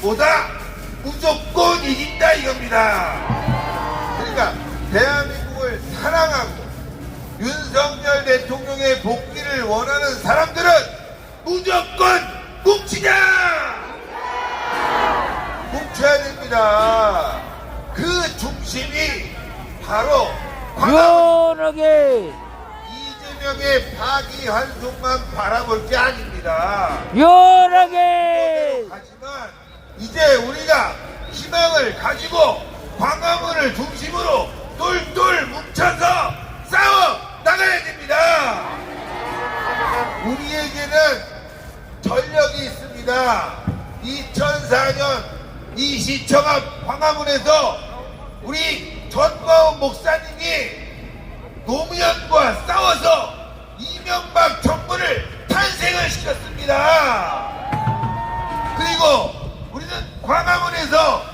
보다 무조건 이긴다 이겁니다. 그러니까 대한민국을 사랑하고 윤석열 대통령의 복귀를 원하는 사람들은 무조건 뭉치자! 뭉쳐야 됩니다. 그 중심이 바로 연하게 이재명의 파기환송만 바라볼 게 아닙니다. 하지만 이제 우리가 희망을 가지고 광화문을 중심으로 똘똘 뭉쳐서 싸워 나가야 됩니다. 우리에게는 전력이 있습니다. 2004년 이 시청 앞 광화문에서 우리 전광훈 목사님 시